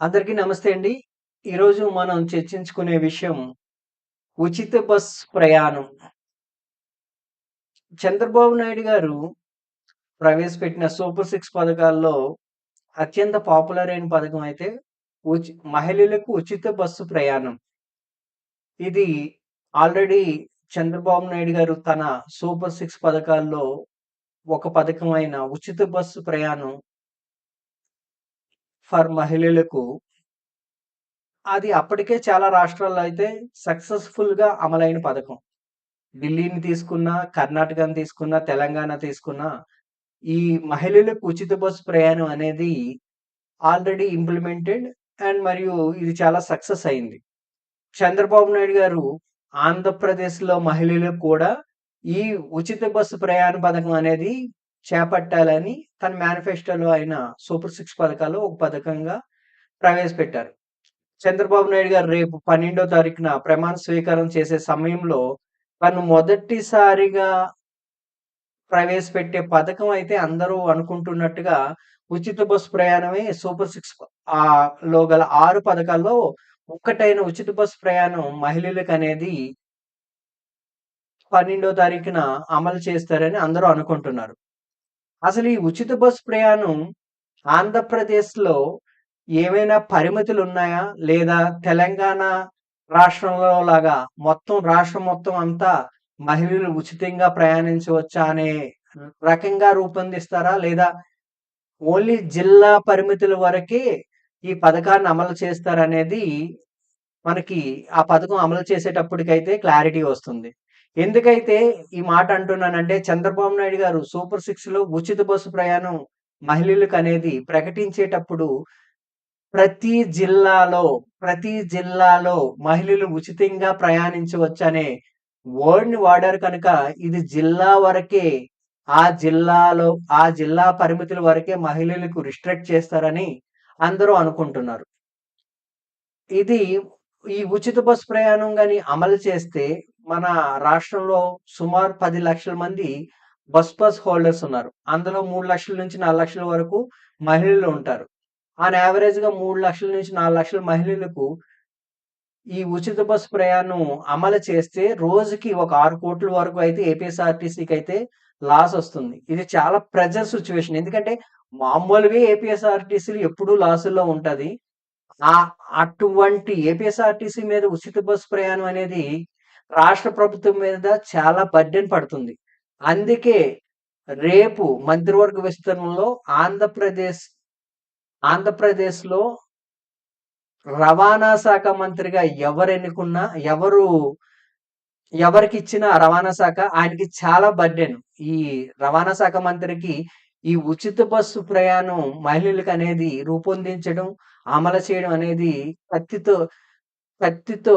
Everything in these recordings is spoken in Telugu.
అందరికీ నమస్తే అండి. ఈరోజు మనం చర్చించుకునే విషయం ఉచిత బస్ ప్రయాణం. చంద్రబాబు నాయుడు గారు ప్రవేశపెట్టిన సూపర్ సిక్స్ పథకాల్లో అత్యంత పాపులర్ అయిన పథకం అయితే ఉచి మహిళలకు ఉచిత బస్సు ప్రయాణం. ఇది ఆల్రెడీ చంద్రబాబు నాయుడు గారు తన సూపర్ సిక్స్ పథకాల్లో ఒక పథకం అయిన ఉచిత బస్సు ప్రయాణం ఫర్ మహిళలకు అది అప్పటికే చాలా రాష్ట్రాల్లో అయితే సక్సెస్‌ఫుల్‌గా అమలైన పథకం. ఢిల్లీని తీసుకున్నా, కర్ణాటకని తీసుకున్నా, తెలంగాణ తీసుకున్నా, ఈ మహిళలకు ఉచిత బస్సు ప్రయాణం అనేది ఆల్రెడీ ఇంప్లిమెంటెడ్ అండ్ మరియు ఇది చాలా సక్సెస్ అయింది. చంద్రబాబు నాయుడు గారు ఆంధ్రప్రదేశ్‌లో మహిళలకు కూడా ఈ ఉచిత బస్సు ప్రయాణ పథకం అనేది చేపట్టాలని తన మేనిఫెస్టోలో ఆయన సూపర్ సిక్స్ పథకాలు ఒక పథకంగా ప్రవేశపెట్టారు. చంద్రబాబు నాయుడు గారు రేపు 12 తారీఖున ప్రమాణ స్వీకారం చేసే సమయంలో తను మొదటిసారిగా ప్రవేశపెట్టే పథకం అయితే అందరూ అనుకుంటున్నట్టుగా ఉచిత బస్సు ప్రయాణమే సూపర్ సిక్స్ ఆ లో గల ఆరు పథకాల్లో ఒక్కటైన ఉచిత బస్సు ప్రయాణం మహిళలకు అనేది పన్నెండో తారీఖున అమలు చేస్తారని అందరూ అనుకుంటున్నారు. అసలు ఈ ఉచిత బస్సు ప్రయాణం ఆంధ్రప్రదేశ్‌లో ఏమైనా పరిమితులు ఉన్నాయా లేదా తెలంగాణ రాష్ట్రంలో లాగా మొత్తం రాష్ట్రం మొత్తం అంతా మహిళలు ఉచితంగా ప్రయాణించవచ్చా అనే రకంగా రూపొందిస్తారా? లేదా ఓన్లీ జిల్లా పరిమితుల వరకే ఈ పథకాన్ని అమలు చేస్తారనేది మనకి ఆ పథకం అమలు చేసేటప్పటికైతే క్లారిటీ వస్తుంది. ఎందుకైతే ఈ మాట అంటున్నానంటే చంద్రబాబు నాయుడు గారు సూపర్ సిక్స్‌లో ఉచిత బస్సు ప్రయాణం మహిళలకు అనేది ప్రకటించేటప్పుడు ప్రతి జిల్లాలో, ప్రతి జిల్లాలో మహిళలు ఉచితంగా ప్రయాణించవచ్చనే వర్డ్‌ని వాడారు కనుక ఇది జిల్లా వరకే ఆ జిల్లాలో ఆ జిల్లా పరిమితుల వరకే మహిళలకు రిస్ట్రిక్ట్ చేస్తారని అందరూ అనుకుంటున్నారు. ఇది ఈ ఉచిత బస్సు ప్రయాణం కానీ అమలు చేస్తే మన రాష్ట్రంలో సుమారు పది లక్షల మంది బస్ పాస్ హోల్డర్స్ ఉన్నారు. అందులో 3,00,000-4,00,000 వరకు మహిళలు ఉంటారు. ఆన్ యావరేజ్‌గా 3,00,000-4,00,000 మహిళలకు ఈ ఉచిత బస్సు ప్రయాణం అమలు చేస్తే రోజుకి ఒక ఆరు కోట్ల వరకు అయితే ఏపీఎస్ఆర్‌టీసీకైతే లాస్ వస్తుంది. ఇది చాలా ప్రెజర్ సిచ్యువేషన్ ఎందుకంటే మామూలుగా ఏపీఎస్ఆర్‌టీసీలు ఎప్పుడూ లాసుల్లో ఉంటుంది ఆ అటువంటి ఏపీఎస్ఆర్‌టీసీ మీద ఉచిత బస్సు ప్రయాణం అనేది రాష్ట్ర ప్రభుత్వం మీద చాలా బర్డెన్ పడుతుంది. అందుకే రేపు మంత్రివర్గ విస్తరణలో ఆంధ్రప్రదేశ్ ఆంధ్రప్రదేశ్‌లో రవాణా శాఖ మంత్రిగా ఎవరు ఎన్నుకున్నా, ఎవరు ఎవరికి ఇచ్చిన రవాణా శాఖ ఆయనకి చాలా బర్డెన్. ఈ రవాణా శాఖ మంత్రికి ఈ ఉచిత బస్సు ప్రయాణం మహిళలకు అనేది రూపొందించడం, అమలు చేయడం అనేది కత్తితో కత్తితో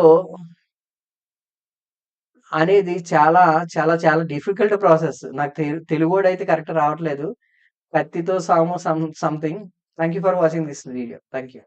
అనేది చాలా, చాలా, చాలా డిఫికల్ట్ ప్రాసెస్. నాకు తెలుగు అయితే కరెక్ట్ రావట్లేదు. కత్తితో సాము some something. Thank you for watching this video. Thank you.